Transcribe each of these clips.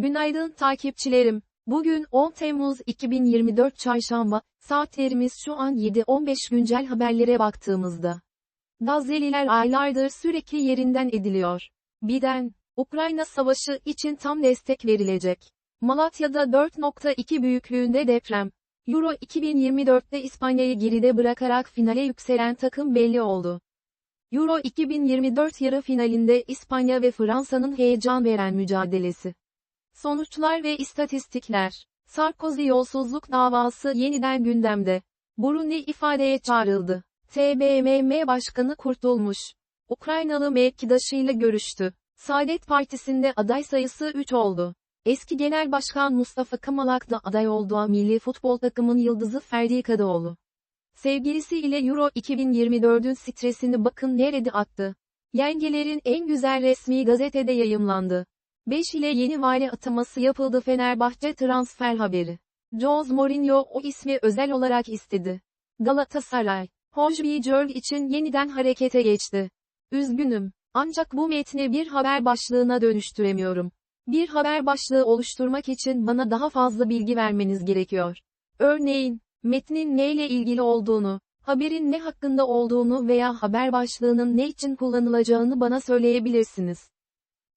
Günaydın takipçilerim. Bugün 10 Temmuz 2024 Çarşamba, saatlerimiz şu an 7.15 güncel haberlere baktığımızda. Gazze'liler aylardır sürekli yerinden ediliyor. Biden, Ukrayna Savaşı için tam destek verilecek. Malatya'da 4.2 büyüklüğünde deprem. Euro 2024'te İspanya'yı geride bırakarak finale yükselen takım belli oldu. Euro 2024 yarı finalinde İspanya ve Fransa'nın heyecan veren mücadelesi. Sonuçlar ve istatistikler. Sarkozy yolsuzluk davası yeniden gündemde. Burundi ifadeye çağrıldı. TBMM Başkanı kurtulmuş. Ukraynalı mevkidaşıyla görüştü. Saadet Partisi'nde aday sayısı 3 oldu. Eski Genel Başkan Mustafa Kamalak da aday olduğu milli futbol takımın yıldızı Ferdi Kadıoğlu. Sevgilisiyle Euro 2024'ün stresini bakın nerede attı. Yengelerin en güzel resmi gazetede yayımlandı. 5 ile yeni vali ataması yapıldı Fenerbahçe transfer haberi. Jose Mourinho o ismi özel olarak istedi. Galatasaray, Hojbjerg için yeniden harekete geçti. Üzgünüm, ancak bu metni bir haber başlığına dönüştüremiyorum. Bir haber başlığı oluşturmak için bana daha fazla bilgi vermeniz gerekiyor. Örneğin, metnin neyle ilgili olduğunu, haberin ne hakkında olduğunu veya haber başlığının ne için kullanılacağını bana söyleyebilirsiniz.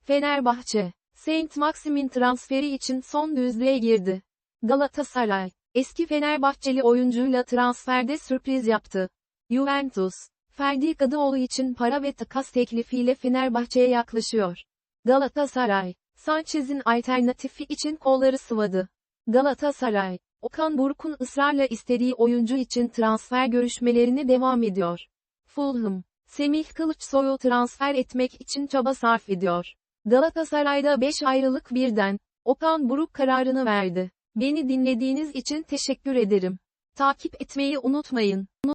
Fenerbahçe, Saint Maximin transferi için son düzlüğe girdi. Galatasaray, eski Fenerbahçeli oyuncuyla transferde sürpriz yaptı. Juventus, Ferdi Kadıoğlu için para ve takas teklifiyle Fenerbahçe'ye yaklaşıyor. Galatasaray, Sanchez'in alternatifi için kolları sıvadı. Galatasaray, Okan Buruk'un ısrarla istediği oyuncu için transfer görüşmelerine devam ediyor. Fulham, Semih Kılıçsoy'u transfer etmek için çaba sarf ediyor. Galatasaray'da 5 ayrılık birden, Okan Buruk kararını verdi. Beni dinlediğiniz için teşekkür ederim. Takip etmeyi unutmayın.